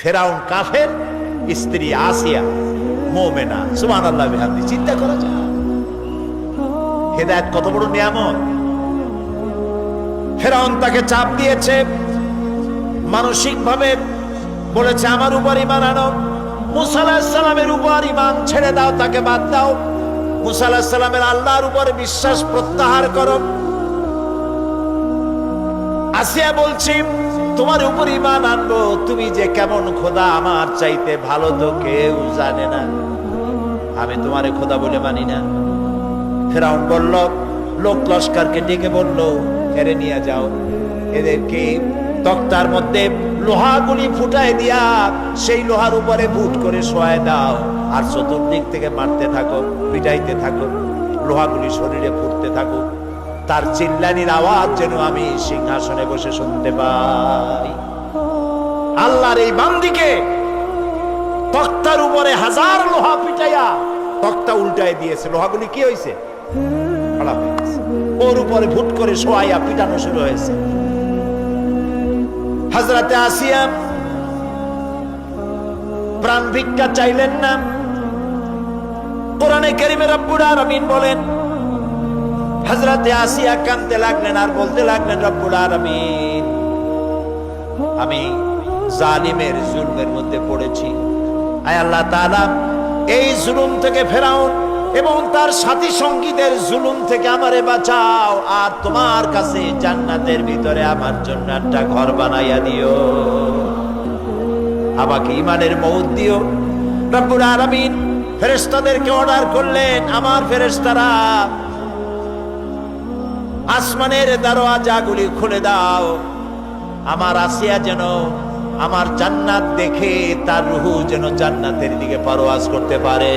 ফেরাউন কাফের, স্ত্রী আসিয়া মোমেনা সুমান আল্লাহ বিহামদি, চিন্তা করা যায়। হেদায়ত কত বড় নিয়ামত। ফেরাউন তাকে চাপ দিয়েছে মানসিক ভাবে বলেছে, আমার উপর ইমান আনো। মুসাল্লাহামের উপর ইমান ছেড়ে দাও, তাকে বাদ দাও। মুসাল্লাহামের আল্লাহর উপর বিশ্বাস প্রত্যাহার করো। আসিয়া বলছি তোমার উপর ইমান আনব, তুমি যে কেমন খোদা আমার চাইতে ভালো তো কেউ জানে না। আমি তোমারে খোদা বলে মানি না। ফেরাউন বলল, লোক লস্করকে ডেকে বলল, এরে নিয়ে যাও। এদেরকে তক্তার মধ্যে লোহাগুলি ফুটায় দিয়া, সেই লোহার উপরে বুট করে শোয়ায় দাও। আর চতুর্দিক থেকে মারতে থাকো, পিটাইতে থাকো, লোহাগুলি শরীরে ফুটতে থাকো। তার চিল্লানির আওয়াজ যেন আমি সিংহাসনে বসে শুনতে পাই। আল্লাহর এই বান্দিকে তক্তার উপরে হাজার লোহা পিটাইয়া তক্তা উল্টায় দিয়েছে। লোহাগুলি কি হয়েছে হয়ে। ওর উপরে ভুট করে শোয়াইয়া পিটানো শুরু হয়েছে। হাজরাতে আসিয়া প্রাণ ভিক্ষা চাইলেন না। কোরআনে কেরিমে রব্বুল আলামিন বলেন হজরতে আসিয়া কানতে লাগলেন আর বলতে লাগলেন, রব্বুল আলামিন, আমি জালিমের জুলমের মধ্যে পড়েছি। আয় আল্লাহ তাআলা, এই জুলুম থেকে ফেরাউন এবং তার সাথী সঙ্গীদের জুলুম থেকে আমারে বাঁচাও, আর তোমার কাছে জান্নাতের ভিতরে আমার জন্য একটা ঘর বানাইয়া দিও। আমাকে ইমানের মৌত দিও। রব্বুল আলামিন ফেরেস্তাদেরকে অর্ডার করলেন, আমার ফেরেশতারা আসমানের দরওয়াজাগুলি খুলে দাও। আমার আসিয়া যেন আমার জান্নাত দেখে তার রুহু যেন জান্নাতের দিকে পরওয়াজ করতে পারে।